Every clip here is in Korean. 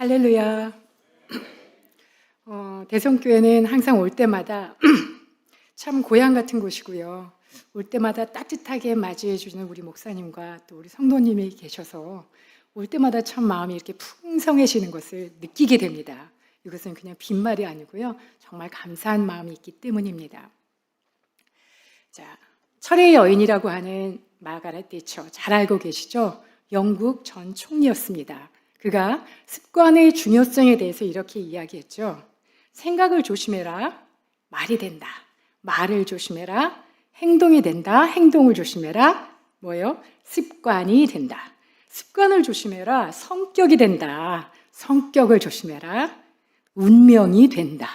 할렐루야. 어, 대성교회는 항상 올 때마다 참 고향 같은 곳이고요. 올 때마다 따뜻하게 맞이해 주는 우리 목사님과 또 우리 성도님이 계셔서 올 때마다 참 마음이 이렇게 풍성해지는 것을 느끼게 됩니다. 이것은 그냥 빈말이 아니고요. 정말 감사한 마음이 있기 때문입니다. 자, 철의 여인이라고 하는 마가렛 대처 잘 알고 계시죠? 영국 전 총리였습니다. 그가 습관의 중요성에 대해서 이렇게 이야기했죠. 생각을 조심해라. 말이 된다. 말을 조심해라. 행동이 된다. 행동을 조심해라. 뭐예요? 습관이 된다. 습관을 조심해라. 성격이 된다. 성격을 조심해라. 운명이 된다.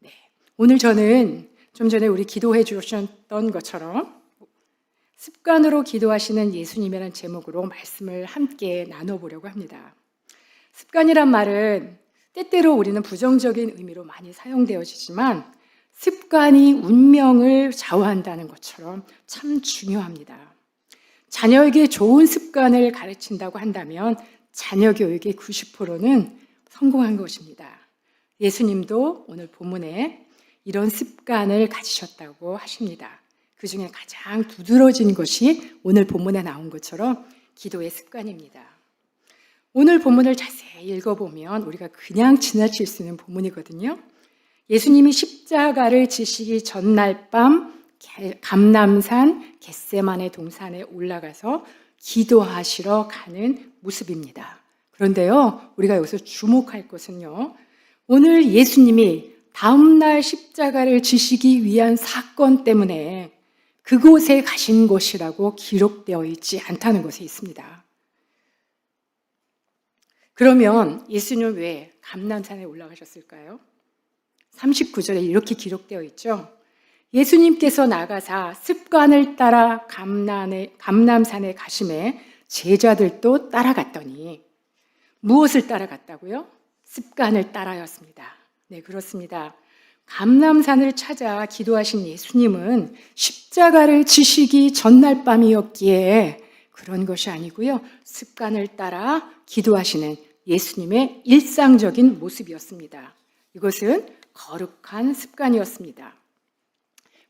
네. 오늘 저는 좀 전에 우리 기도해 주셨던 것처럼 습관으로 기도하시는 예수님이라는 제목으로 말씀을 함께 나눠보려고 합니다. 습관이란 말은 때때로 우리는 부정적인 의미로 많이 사용되어지지만 습관이 운명을 좌우한다는 것처럼 참 중요합니다. 자녀에게 좋은 습관을 가르친다고 한다면 자녀 교육의 90%는 성공한 것입니다. 예수님도 오늘 본문에 이런 습관을 가지셨다고 하십니다. 그 중에 가장 두드러진 것이 오늘 본문에 나온 것처럼 기도의 습관입니다. 오늘 본문을 자세히 읽어보면 우리가 그냥 지나칠 수 있는 본문이거든요. 예수님이 십자가를 지시기 전날 밤 감남산 겟세만의 동산에 올라가서 기도하시러 가는 모습입니다. 그런데요, 우리가 여기서 주목할 것은요, 오늘 예수님이 다음날 십자가를 지시기 위한 사건 때문에 그곳에 가신 곳이라고 기록되어 있지 않다는 것에 있습니다. 그러면 예수님은 왜 감남산에 올라가셨을까요? 39절에 이렇게 기록되어 있죠. 예수님께서 나가사 습관을 따라 감남에, 감남산에 가심에 제자들도 따라갔더니 무엇을 따라갔다고요? 습관을 따라였습니다. 네, 그렇습니다. 감남산을 찾아 기도하신 예수님은 십자가를 지시기 전날 밤이었기에 그런 것이 아니고요. 습관을 따라 기도하시는 예수님의 일상적인 모습이었습니다. 이것은 거룩한 습관이었습니다.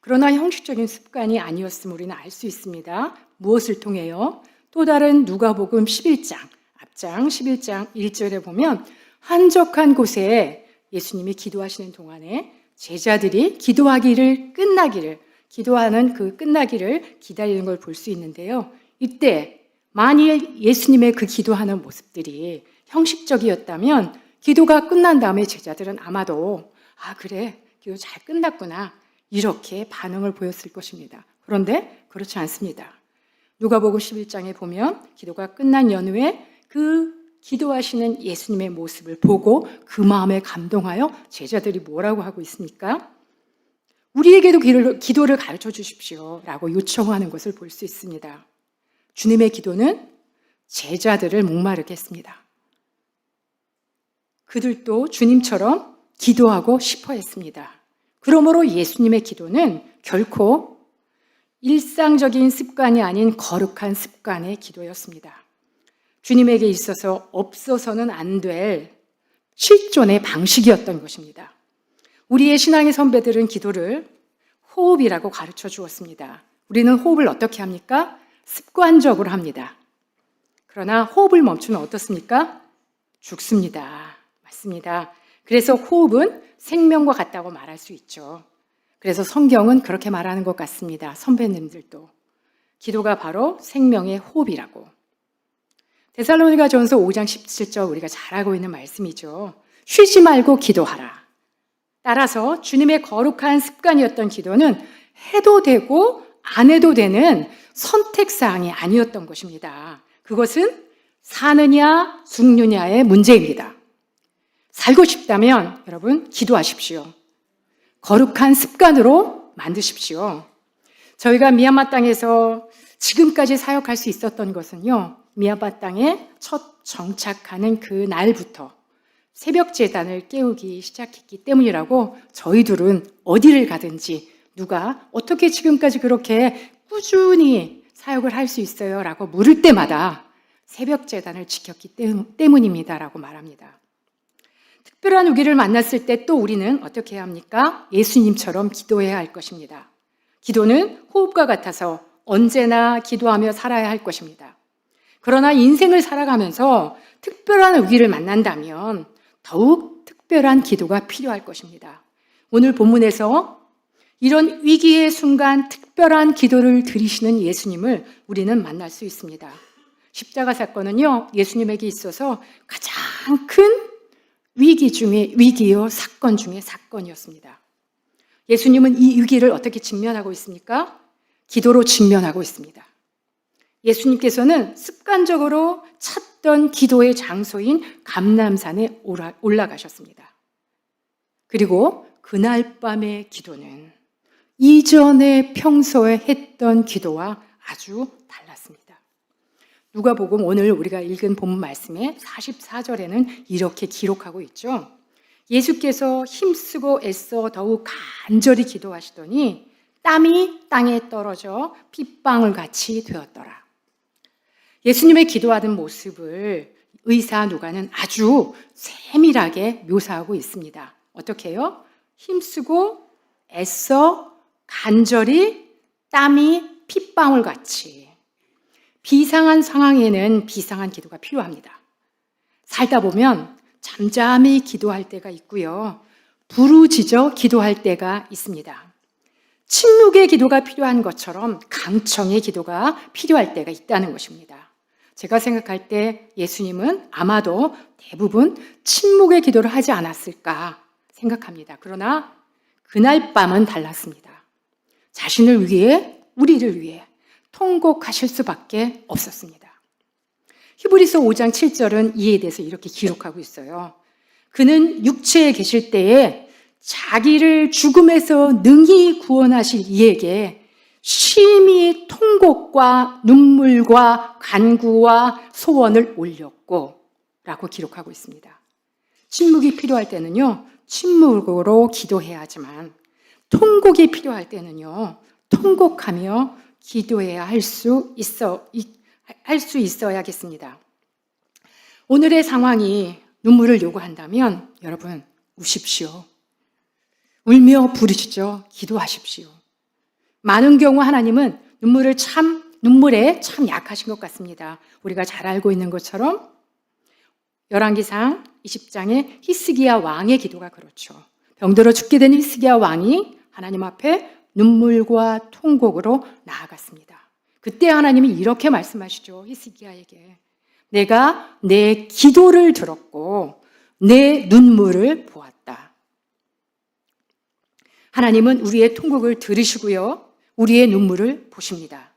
그러나 형식적인 습관이 아니었음을 우리는 알 수 있습니다. 무엇을 통해요? 또 다른 누가복음 11장, 앞장 11장 1절에 보면 한적한 곳에 예수님이 기도하시는 동안에 제자들이 기도하기를 끝나기를 기도하는 그 끝나기를 기다리는 걸 볼 수 있는데요. 이때 만일 예수님의 그 기도하는 모습들이 형식적이었다면 기도가 끝난 다음에 제자들은 아마도 아 그래 기도 잘 끝났구나 이렇게 반응을 보였을 것입니다. 그런데 그렇지 않습니다. 누가복음 11장에 보면 기도가 끝난 연후에 그 기도하시는 예수님의 모습을 보고 그 마음에 감동하여 제자들이 뭐라고 하고 있습니까? 우리에게도 기도를 가르쳐 주십시오. 라고 요청하는 것을 볼 수 있습니다. 주님의 기도는 제자들을 목마르게 했습니다. 그들도 주님처럼 기도하고 싶어 했습니다. 그러므로 예수님의 기도는 결코 일상적인 습관이 아닌 거룩한 습관의 기도였습니다. 주님에게 있어서 없어서는 안 될 실존의 방식이었던 것입니다. 우리의 신앙의 선배들은 기도를 호흡이라고 가르쳐 주었습니다. 우리는 호흡을 어떻게 합니까? 습관적으로 합니다. 그러나 호흡을 멈추면 어떻습니까? 죽습니다. 맞습니다. 그래서 호흡은 생명과 같다고 말할 수 있죠. 그래서 성경은 그렇게 말하는 것 같습니다. 선배님들도. 기도가 바로 생명의 호흡이라고. 데살로니가 전서 5장 17절 우리가 잘 알고 있는 말씀이죠. 쉬지 말고 기도하라. 따라서 주님의 거룩한 습관이었던 기도는 해도 되고 안 해도 되는 선택사항이 아니었던 것입니다. 그것은 사느냐, 죽느냐의 문제입니다. 살고 싶다면 여러분 기도하십시오. 거룩한 습관으로 만드십시오. 저희가 미얀마 땅에서 지금까지 사역할 수 있었던 것은요, 미얀마 땅에 첫 정착하는 그 날부터 새벽 재단을 깨우기 시작했기 때문이라고 저희들은 어디를 가든지 누가 어떻게 지금까지 그렇게 꾸준히 사역을 할 수 있어요? 라고 물을 때마다 새벽 재단을 지켰기 때문- 때문입니다 라고 말합니다. 특별한 위기를 만났을 때 또 우리는 어떻게 해야 합니까? 예수님처럼 기도해야 할 것입니다. 기도는 호흡과 같아서 언제나 기도하며 살아야 할 것입니다. 그러나 인생을 살아가면서 특별한 위기를 만난다면 더욱 특별한 기도가 필요할 것입니다. 오늘 본문에서 이런 위기의 순간 특별한 기도를 드리시는 예수님을 우리는 만날 수 있습니다. 십자가 사건은요, 예수님에게 있어서 가장 큰 위기 중에 위기요, 사건 중에 사건이었습니다. 예수님은 이 위기를 어떻게 직면하고 있습니까? 기도로 직면하고 있습니다. 예수님께서는 습관적으로 찾던 기도의 장소인 감남산에 올라- 올라가셨습니다. 그리고 그날 밤의 기도는 이전에 평소에 했던 기도와 아주 달랐습니다. 누가복음 오늘 우리가 읽은 본문 말씀의 44절에는 이렇게 기록하고 있죠. 예수께서 힘쓰고 애써 더욱 간절히 기도하시더니 땀이 땅에 떨어져 핏방울 같이 되었더라. 예수님의 기도하는 모습을 의사 누가는 아주 세밀하게 묘사하고 있습니다. 어떻게 해요? 힘쓰고 애써 간절히 땀이 핏방울 같이 비상한 상황에는 비상한 기도가 필요합니다. 살다 보면 잠잠히 기도할 때가 있고요. 부르짖어 기도할 때가 있습니다. 침묵의 기도가 필요한 것처럼 강청의 기도가 필요할 때가 있다는 것입니다. 제가 생각할 때 예수님은 아마도 대부분 침묵의 기도를 하지 않았을까 생각합니다. 그러나 그날 밤은 달랐습니다. 자신을 위해, 우리를 위해 통곡하실 수밖에 없었습니다. 히브리서 5장 7절은 이에 대해서 이렇게 기록하고 있어요. 그는 육체에 계실 때에 자기를 죽음에서 능히 구원하실 이에게 심히 통곡과 눈물과 간구와 소원을 올렸고 라고 기록하고 있습니다. 침묵이 필요할 때는요, 침묵으로 기도해야 하지만 통곡이 필요할 때는요, 통곡하며 기도해야 할 수 있어, 할 수 있어야겠습니다. 오늘의 상황이 눈물을 요구한다면 여러분 우십시오. 울며 부르시죠. 기도하십시오. 많은 경우 하나님은 눈물을 참 눈물에 참 약하신 것 같습니다. 우리가 잘 알고 있는 것처럼 열왕기상 20장의 히스기야 왕의 기도가 그렇죠. 병들어 죽게 된 히스기야 왕이 하나님 앞에 눈물과 통곡으로 나아갔습니다. 그때 하나님이 이렇게 말씀하시죠. 히스기야에게 내가 내 기도를 들었고 내 눈물을 보았다. 하나님은 우리의 통곡을 들으시고요. 우리의 눈물을 보십니다.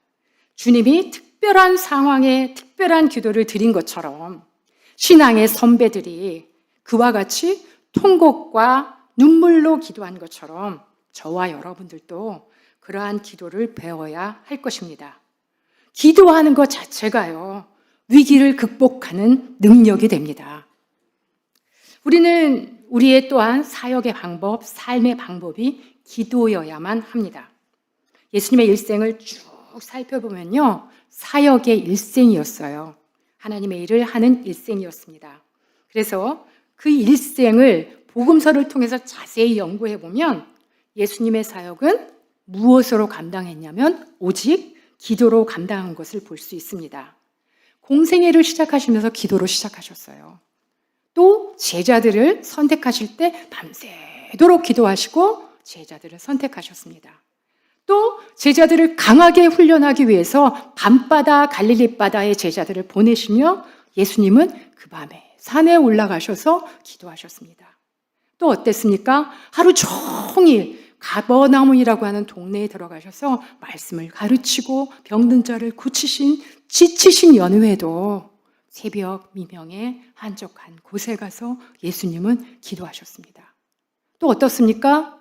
주님이 특별한 상황에 특별한 기도를 드린 것처럼 신앙의 선배들이 그와 같이 통곡과 눈물로 기도한 것처럼 저와 여러분들도 그러한 기도를 배워야 할 것입니다. 기도하는 것 자체가요, 위기를 극복하는 능력이 됩니다. 우리는 우리의 또한 사역의 방법, 삶의 방법이 기도여야만 합니다. 예수님의 일생을 쭉 살펴보면요, 사역의 일생이었어요. 하나님의 일을 하는 일생이었습니다. 그래서 그 일생을 복음서를 통해서 자세히 연구해 보면 예수님의 사역은 무엇으로 감당했냐면 오직 기도로 감당한 것을 볼 수 있습니다. 공생애를 시작하시면서 기도로 시작하셨어요. 또 제자들을 선택하실 때 밤새도록 기도하시고 제자들을 선택하셨습니다. 또 제자들을 강하게 훈련하기 위해서 밤바다 갈릴리 바다의 제자들을 보내시며 예수님은 그 밤에 산에 올라가셔서 기도하셨습니다. 또 어땠습니까? 하루 종일 가버나움이라고 하는 동네에 들어가셔서 말씀을 가르치고 병든 자를 고치신 지치신 연후에도 새벽 미명에 한적한 곳에 가서 예수님은 기도하셨습니다. 또 어떻습니까?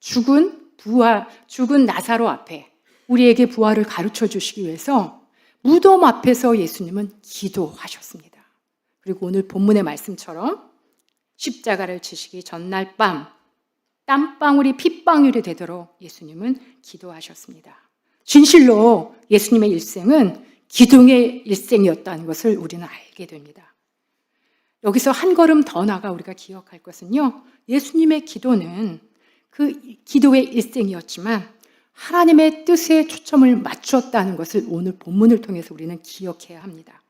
죽은 부활, 죽은 나사로 앞에 우리에게 부활을 가르쳐 주시기 위해서 무덤 앞에서 예수님은 기도하셨습니다. 그리고 오늘 본문의 말씀처럼 십자가를 지시기 전날 밤 땀방울이 핏방울이 되도록 예수님은 기도하셨습니다. 진실로 예수님의 일생은 기둥의 일생이었다는 것을 우리는 알게 됩니다. 여기서 한 걸음 더 나가 우리가 기억할 것은요. 예수님의 기도는 그 기도의 일생이었지만 하나님의 뜻에 초점을 맞추었다는 것을 오늘 본문을 통해서 우리는 기억해야 합니다.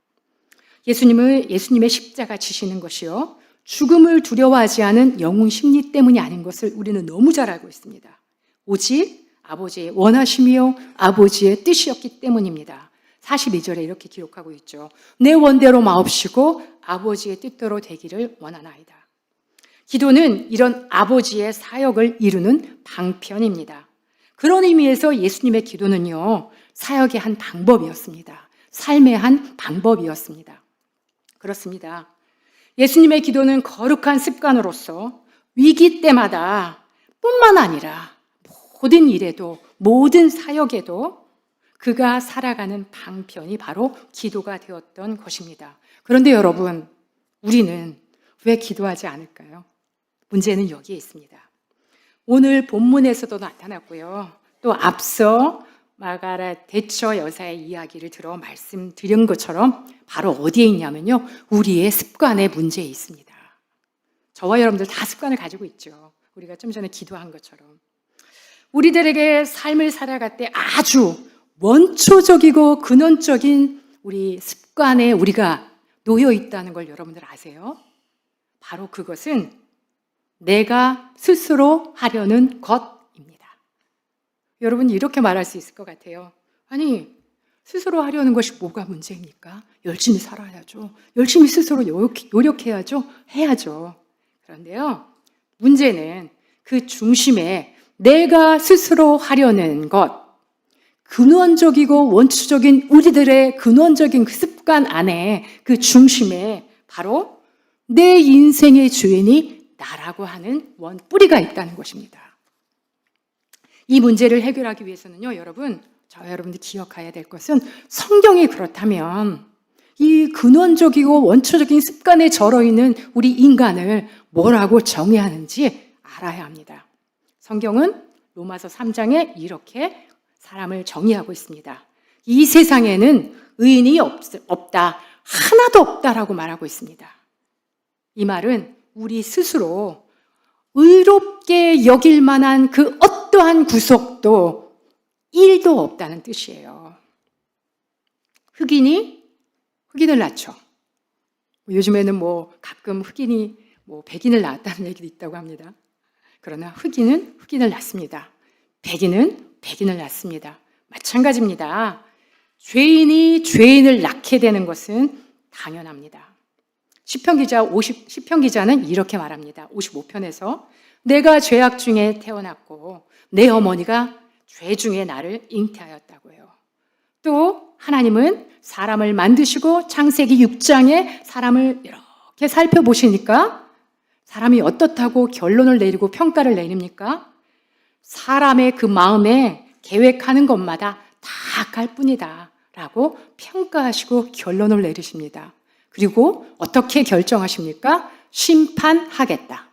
예수님을 예수님의 십자가 지시는 것이요. 죽음을 두려워하지 않은 영웅 심리 때문이 아닌 것을 우리는 너무 잘 알고 있습니다. 오직 아버지의 원하심이요 아버지의 뜻이었기 때문입니다. 42절에 이렇게 기록하고 있죠. 내 원대로 마옵시고 아버지의 뜻대로 되기를 원하나이다. 기도는 이런 아버지의 사역을 이루는 방편입니다. 그런 의미에서 예수님의 기도는요, 사역의 한 방법이었습니다. 삶의 한 방법이었습니다. 그렇습니다. 예수님의 기도는 거룩한 습관으로서 위기 때마다 뿐만 아니라 모든 일에도, 모든 사역에도 그가 살아가는 방편이 바로 기도가 되었던 것입니다. 그런데 여러분, 우리는 왜 기도하지 않을까요? 문제는 여기에 있습니다. 오늘 본문에서도 나타났고요. 또 앞서 마가라 대처 여사의 이야기를 들어 말씀드린 것처럼 바로 어디에 있냐면요. 우리의 습관의 문제에 있습니다. 저와 여러분들 다 습관을 가지고 있죠. 우리가 좀 전에 기도한 것처럼. 우리들에게 삶을 살아갈 때 아주 원초적이고 근원적인 우리 습관에 우리가 놓여 있다는 걸 여러분들 아세요? 바로 그것은 내가 스스로 하려는 것입니다. 여러분 이렇게 말할 수 있을 것 같아요. 아니, 스스로 하려는 것이 뭐가 문제입니까? 열심히 살아야죠. 열심히 스스로 노력 해야죠. 해야죠. 그런데요, 문제는 그 중심에 내가 스스로 하려는 것, 근원적이고 원초적인 우리들의 근원적인 그 습관 안에 그 중심에 바로 내 인생의 주인이 나라고 하는 원 뿌리가 있다는 것입니다. 이 문제를 해결하기 위해서는요, 여러분, 저 여러분들 기억해야 될 것은 성경이 그렇다면 이 근원적이고 원초적인 습관에 절어 있는 우리 인간을 뭐라고 정의하는지 알아야 합니다. 성경은 로마서 3장에 이렇게 사람을 정의하고 있습니다. 이 세상에는 의인이 없, 없다, 하나도 없다라고 말하고 있습니다. 이 말은 우리 스스로 의롭게 여길 만한 그 어떠한 구속도 일도 없다는 뜻이에요. 흑인이 흑인을 낳죠. 요즘에는 뭐 가끔 흑인이 뭐 백인을 낳았다는 얘기도 있다고 합니다. 그러나 흑인은 흑인을 낳습니다. 백인은 백인을 낳습니다. 마찬가지입니다. 죄인이 죄인을 낳게 되는 것은 당연합니다. 시편 기자 50 시편 기자는 이렇게 말합니다. 55편에서 내가 죄악 중에 태어났고 내 어머니가 죄 중에 나를 잉태하였다고요. 또 하나님은 사람을 만드시고 창세기 6장에 사람을 이렇게 살펴보시니까 사람이 어떻다고 결론을 내리고 평가를 내립니까? 사람의 그 마음에 계획하는 것마다 다 갈 뿐이다. 라고 평가하시고 결론을 내리십니다. 그리고 어떻게 결정하십니까? 심판하겠다.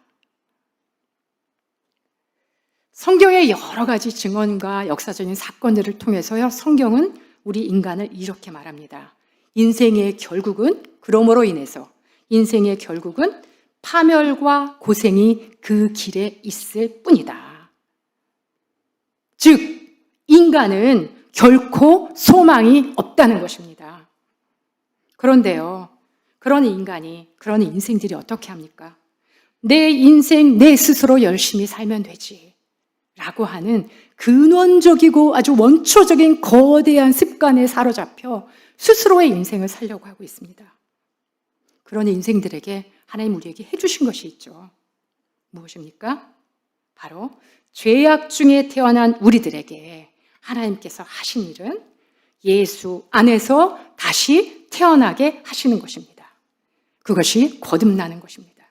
성경의 여러 가지 증언과 역사적인 사건들을 통해서요, 성경은 우리 인간을 이렇게 말합니다. 인생의 결국은, 그러므로 인해서, 인생의 결국은 파멸과 고생이 그 길에 있을 뿐이다. 즉, 인간은 결코 소망이 없다는 것입니다. 그런데요, 그런 인간이, 그런 인생들이 어떻게 합니까? 내 인생, 내 스스로 열심히 살면 되지. 라고 하는 근원적이고 아주 원초적인 거대한 습관에 사로잡혀 스스로의 인생을 살려고 하고 있습니다. 그런 인생들에게 하나님 우리에게 해주신 것이 있죠. 무엇입니까? 바로 죄악 중에 태어난 우리들에게 하나님께서 하신 일은 예수 안에서 다시 태어나게 하시는 것입니다. 그것이 거듭나는 것입니다.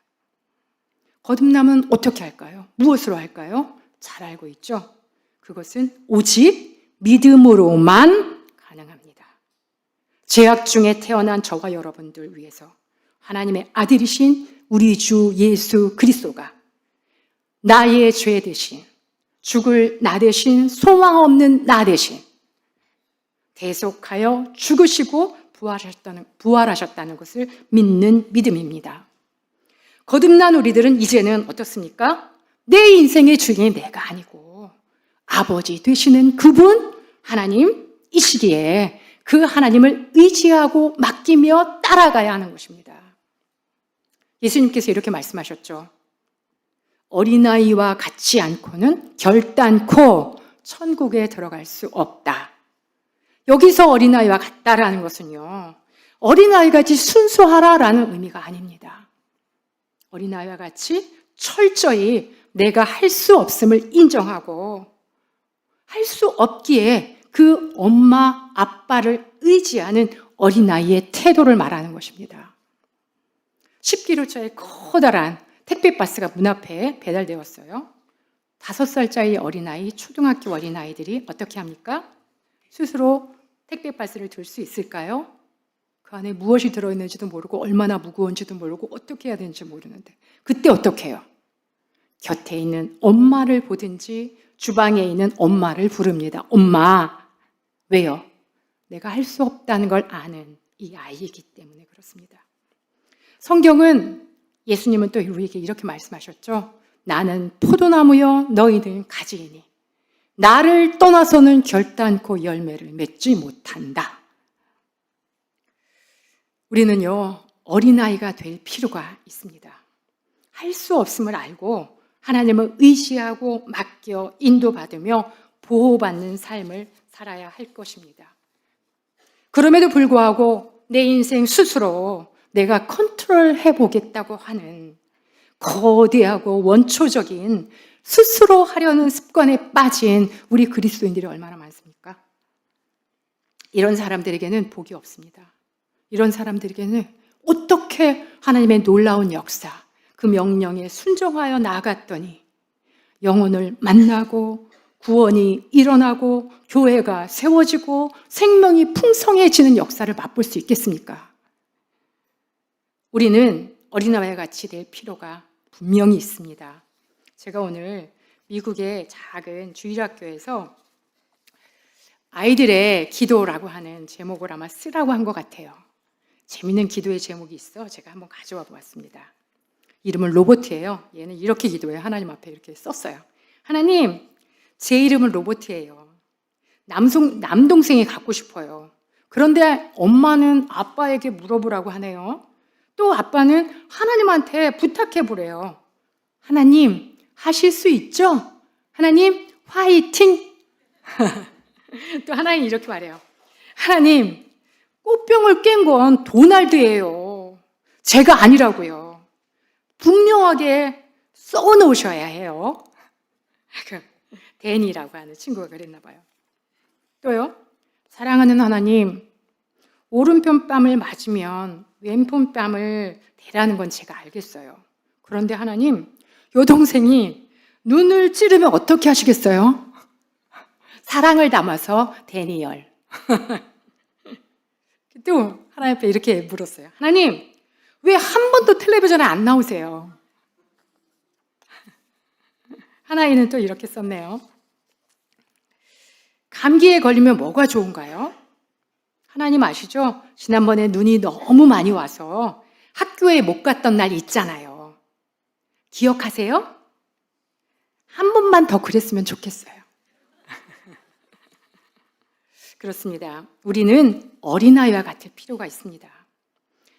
거듭남은 어떻게 할까요? 무엇으로 할까요? 잘 알고 있죠? 그것은 오직 믿음으로만 가능합니다. 죄악 중에 태어난 저와 여러분들 위해서 하나님의 아들이신 우리 주 예수 그리스도가 나의 죄 대신 죽을 나 대신 소망 없는 나 대신 대속하여 죽으시고 부활하셨다는, 부활하셨다는 것을 믿는 믿음입니다. 거듭난 우리들은 이제는 어떻습니까? 내 인생의 주인이 내가 아니고 아버지 되시는 그분 하나님 이 시기에 그 하나님을 의지하고 맡기며 따라가야 하는 것입니다. 예수님께서 이렇게 말씀하셨죠. 어린아이와 같지 않고는 결단코 천국에 들어갈 수 없다. 여기서 어린아이와 같다라는 것은요, 어린아이 같이 순수하라라는 의미가 아닙니다. 어린아이와 같이 철저히 내가 할 수 없음을 인정하고 할 수 없기에 그 엄마, 아빠를 의지하는 어린아이의 태도를 말하는 것입니다. 10km짜리 커다란 택배박스가 문 앞에 배달되었어요. 다섯 살짜리 어린아이, 초등학교 어린아이들이 어떻게 합니까? 스스로 택배박스를 들수 있을까요? 그 안에 무엇이 들어있는지도 모르고 얼마나 무거운지도 모르고 어떻게 해야 되는지 모르는데 그때 어떻게 해요? 곁에 있는 엄마를 보든지 주방에 있는 엄마를 부릅니다. 엄마. 왜요? 내가 할 수 없다는 걸 아는 이 아이이기 때문에 그렇습니다. 성경은 예수님은 또 우리에게 이렇게 말씀하셨죠. 나는 포도나무여 너희들은 가지이니 나를 떠나서는 결단코 열매를 맺지 못한다. 우리는요, 어린아이가 될 필요가 있습니다. 할 수 없음을 알고 하나님을 의지하고 맡겨 인도받으며 보호받는 삶을 살아야 할 것입니다. 그럼에도 불구하고 내 인생 스스로 내가 컨트롤 해보겠다고 하는 거대하고 원초적인 스스로 하려는 습관에 빠진 우리 그리스도인들이 얼마나 많습니까? 이런 사람들에게는 복이 없습니다. 이런 사람들에게는 어떻게 하나님의 놀라운 역사, 그 명령에 순종하여 나아갔더니 영혼을 만나고 구원이 일어나고 교회가 세워지고 생명이 풍성해지는 역사를 맛볼 수 있겠습니까? 우리는 어린아이와 같이 될 필요가 분명히 있습니다. 제가 오늘 미국의 작은 주일학교에서 아이들의 기도라고 하는 제목을 아마 쓰라고 한 것 같아요. 재밌는 기도의 제목이 있어 제가 한번 가져와 보았습니다. 이름은 로봇이에요. 얘는 이렇게 기도해요. 하나님 앞에 이렇게 썼어요. 하나님, 제 이름은 로봇이에요. 남성, 남동생이 갖고 싶어요. 그런데 엄마는 아빠에게 물어보라고 하네요. 또 아빠는 하나님한테 부탁해 보래요. 하나님, 하실 수 있죠? 하나님, 화이팅! 또 하나님 이렇게 말해요. 하나님, 꽃병을 깬 건 도날드예요. 제가 아니라고요. 분명하게 써 놓으셔야 해요. 그 데니라고 하는 친구가 그랬나 봐요. 또요. 사랑하는 하나님, 오른편 뺨을 맞으면 왼편 뺨을 대라는 건 제가 알겠어요. 그런데 하나님, 여동생이 눈을 찌르면 어떻게 하시겠어요? 사랑을 담아서 데니얼. 또 하나님 앞에 이렇게 물었어요. 하나님, 왜 한 번도 텔레비전에 안 나오세요? 하나이는 또 이렇게 썼네요. 감기에 걸리면 뭐가 좋은가요? 하나님 아시죠? 지난번에 눈이 너무 많이 와서 학교에 못 갔던 날 있잖아요. 기억하세요? 한 번만 더 그랬으면 좋겠어요. 그렇습니다. 우리는 어린아이와 같을 필요가 있습니다.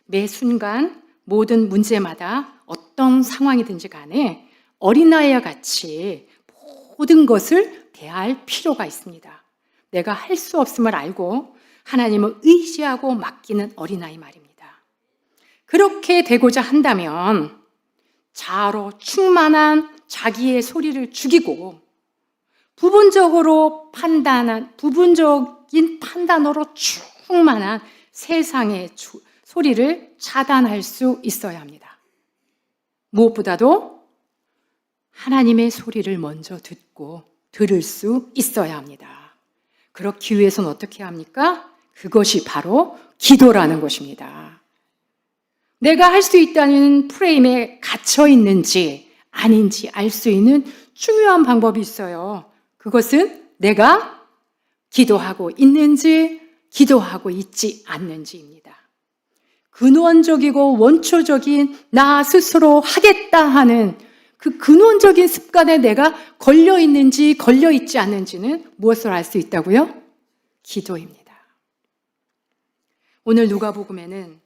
매 순간 모든 문제마다 어떤 상황이든지 간에 어린아이와 같이 모든 것을 대할 필요가 있습니다. 내가 할 수 없음을 알고 하나님을 의지하고 맡기는 어린아이 말입니다. 그렇게 되고자 한다면 자아로 충만한 자기의 소리를 죽이고 부분적으로 판단한 부분적인 판단으로 충만한 세상의 주, 소리를 차단할 수 있어야 합니다. 무엇보다도 하나님의 소리를 먼저 듣고 들을 수 있어야 합니다. 그렇기 위해서는 어떻게 합니까? 그것이 바로 기도라는 것입니다. 내가 할 수 있다는 프레임에 갇혀 있는지 아닌지 알 수 있는 중요한 방법이 있어요. 그것은 내가 기도하고 있는지 기도하고 있지 않는지입니다. 근원적이고 원초적인 나 스스로 하겠다 하는 그 근원적인 습관에 내가 걸려 있는지 걸려 있지 않는지는 무엇을 알 수 있다고요? 기도입니다. 오늘 누가복음에는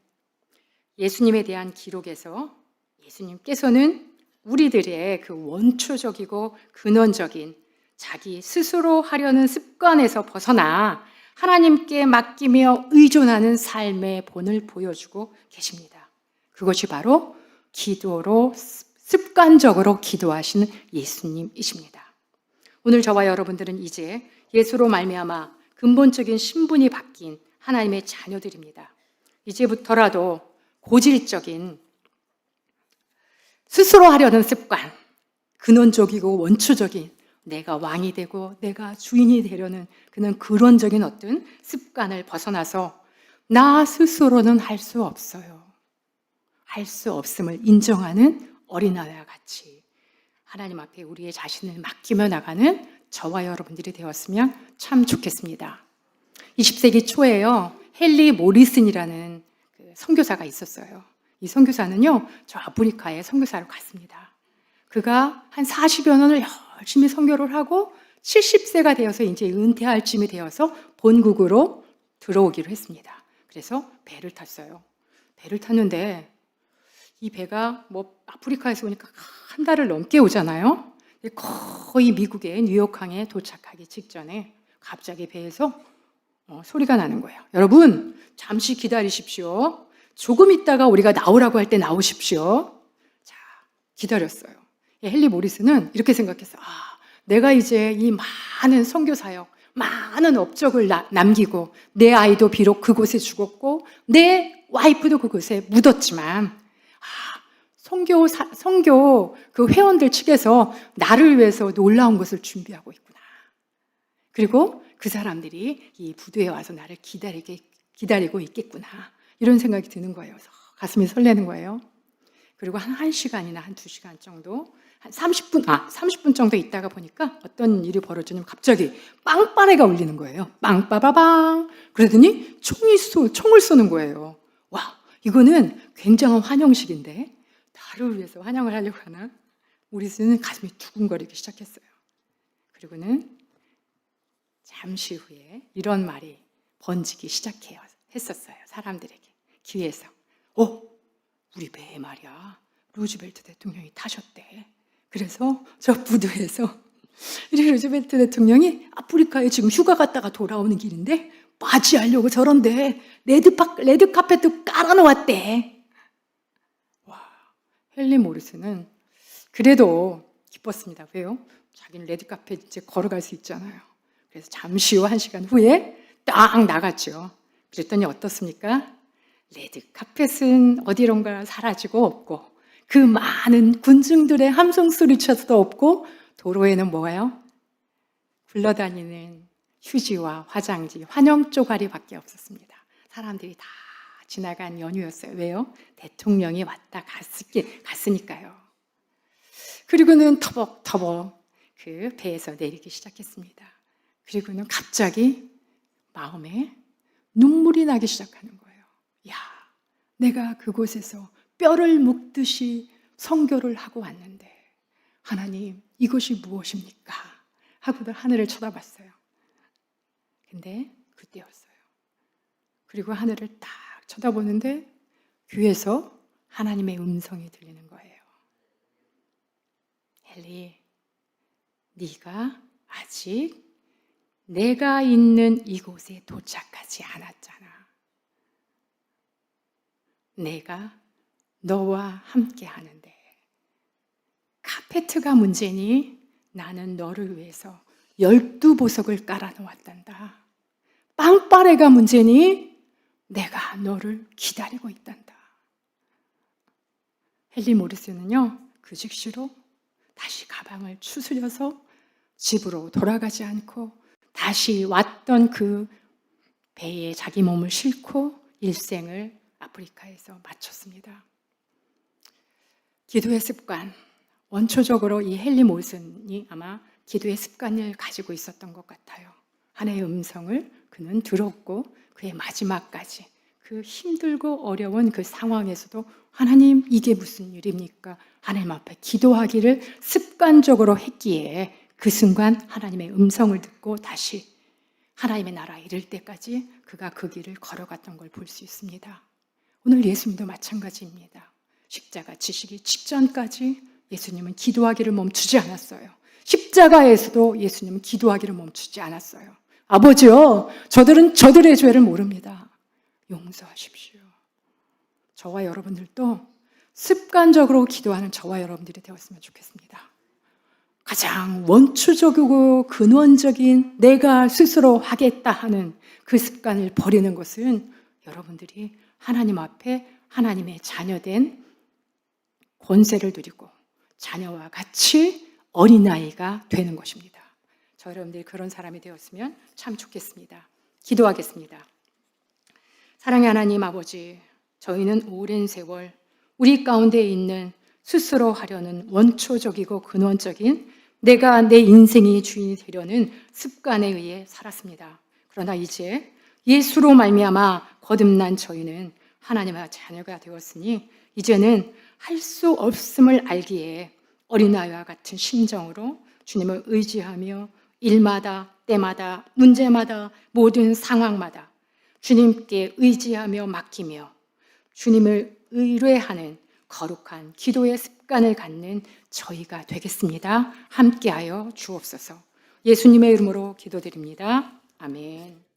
예수님에 대한 기록에서 예수님께서는 우리들의 그 원초적이고 근원적인 자기 스스로 하려는 습관에서 벗어나 하나님께 맡기며 의존하는 삶의 본을 보여주고 계십니다. 그것이 바로 기도로 습관적으로 기도하시는 예수님이십니다. 오늘 저와 여러분들은 이제 예수로 말미암아 근본적인 신분이 바뀐 하나님의 자녀들입니다. 이제부터라도 고질적인 스스로 하려는 습관, 근원적이고 원초적인 내가 왕이 되고 내가 주인이 되려는 그는 근원적인 어떤 습관을 벗어나서 나 스스로는 할 수 없어요. 할 수 없음을 인정하는 어린아이와 같이 하나님 앞에 우리의 자신을 맡기며 나가는 저와 여러분들이 되었으면 참 좋겠습니다. 20세기 초에요. 헨리 모리슨이라는 그 선교사가 있었어요. 이 선교사는요, 저 아프리카에 선교사로 갔습니다. 그가 한 40여 년을 열심히 선교를 하고 70세가 되어서 이제 은퇴할 쯤이 되어서 본국으로 들어오기로 했습니다. 그래서 배를 탔어요. 배를 탔는데 이 배가 뭐 아프리카에서 오니까 한 달을 넘게 오잖아요. 거의 미국의 뉴욕항에 도착하기 직전에 갑자기 배에서 어, 소리가 나는 거예요. 여러분, 잠시 기다리십시오. 조금 있다가 우리가 나오라고 할 때 나오십시오. 자, 기다렸어요. 헨리 모리스는 이렇게 생각했어요. 아, 내가 이제 이 많은 선교 사역, 많은 업적을 나, 남기고 내 아이도 비록 그곳에 죽었고 내 와이프도 그곳에 묻었지만 아, 선교 사, 선교 그 회원들 측에서 나를 위해서 놀라운 것을 준비하고 있구나. 그리고 그 사람들이 이 부두에 와서 나를 기다리게 기다리고 있겠구나. 이런 생각이 드는 거예요. 가슴이 설레는 거예요. 그리고 한 1시간이나 한 2시간 정도, 한 30분, 아, 30분 정도 있다가 보니까 어떤 일이 벌어지냐면 갑자기 빵빠레가 울리는 거예요. 빵빠바방. 그러더니 총이 쏘, 총을 쏘는 거예요. 와, 이거는 굉장한 환영식인데, 나를 위해서 환영을 하려고 하나? 우리 스는 가슴이 두근거리기 시작했어요. 그리고는 잠시 후에 이런 말이 번지기 시작해요. 했었어요. 사람들에게. 귀에서. 어? 우리 배에 말이야. 루즈벨트 대통령이 타셨대. 그래서 저 부두에서 이 루즈벨트 대통령이 아프리카에 지금 휴가 갔다가 돌아오는 길인데 맞이하려고 저런데 레드파, 레드카펫도 깔아놓았대. 와, 헨리 모리스는 그래도 기뻤습니다. 왜요? 자기는 레드카펫 이제 걸어갈 수 있잖아요. 그래서 잠시 후 한 시간 후에 딱 나갔죠. 그랬더니 어떻습니까? 레드 카펫은 어디론가 사라지고 없고 그 많은 군중들의 함성 소리쳐도 없고 도로에는 뭐가요? 굴러다니는 휴지와 화장지, 환영 쪼가리밖에 없었습니다. 사람들이 다 지나간 연휴였어요. 왜요? 대통령이 왔다 갔을, 갔으니까요. 그리고는 터벅터벅 그 배에서 내리기 시작했습니다. 그리고는 갑자기 마음에 눈물이 나기 시작하는 거예요. 야, 내가 그곳에서 뼈를 묵듯이 성교를 하고 왔는데 하나님 이것이 무엇입니까? 하고도 하늘을 쳐다봤어요. 근데 그때였어요. 그리고 하늘을 딱 쳐다보는데 귀에서 하나님의 음성이 들리는 거예요. 헨리, 네가 아직 내가 있는 이곳에 도착하지 않았잖아. 내가 너와 함께 하는데 카페트가 문제니 나는 너를 위해서 열두 보석을 깔아 놓았단다. 빵빠레가 문제니 내가 너를 기다리고 있단다. 헨리 모리스는요, 그 즉시로 다시 가방을 추스려서 집으로 돌아가지 않고 다시 왔던 그 배에 자기 몸을 싣고 일생을 아프리카에서 마쳤습니다. 기도의 습관. 원초적으로 이 헨리 몰슨이 아마 기도의 습관을 가지고 있었던 것 같아요. 하나의 음성을 그는 들었고 그의 마지막까지 그 힘들고 어려운 그 상황에서도 하나님 이게 무슨 일입니까? 하나님 앞에 기도하기를 습관적으로 했기에 그 순간 하나님의 음성을 듣고 다시 하나님의 나라에 이를 때까지 그가 그 길을 걸어갔던 걸 볼 수 있습니다. 오늘 예수님도 마찬가지입니다. 십자가 지시기 직전까지 예수님은 기도하기를 멈추지 않았어요. 십자가에서도 예수님은 기도하기를 멈추지 않았어요. 아버지요, 저들은 저들의 죄를 모릅니다. 용서하십시오. 저와 여러분들도 습관적으로 기도하는 저와 여러분들이 되었으면 좋겠습니다. 가장 원초적이고 근원적인 내가 스스로 하겠다 하는 그 습관을 버리는 것은 여러분들이 하나님 앞에 하나님의 자녀된 권세를 누리고 자녀와 같이 어린아이가 되는 것입니다. 저 여러분들이 그런 사람이 되었으면 참 좋겠습니다. 기도하겠습니다. 사랑의 하나님 아버지, 저희는 오랜 세월 우리 가운데 있는 스스로 하려는 원초적이고 근원적인 내가 내 인생의 주인이 되려는 습관에 의해 살았습니다. 그러나 이제 예수로 말미암아 거듭난 저희는 하나님의 자녀가 되었으니 이제는 할 수 없음을 알기에 어린아이와 같은 심정으로 주님을 의지하며 일마다 때마다 문제마다 모든 상황마다 주님께 의지하며 맡기며 주님을 의뢰하는 거룩한 기도의 습관을 갖는 저희가 되겠습니다. 함께하여 주옵소서. 예수님의 이름으로 기도드립니다. 아멘.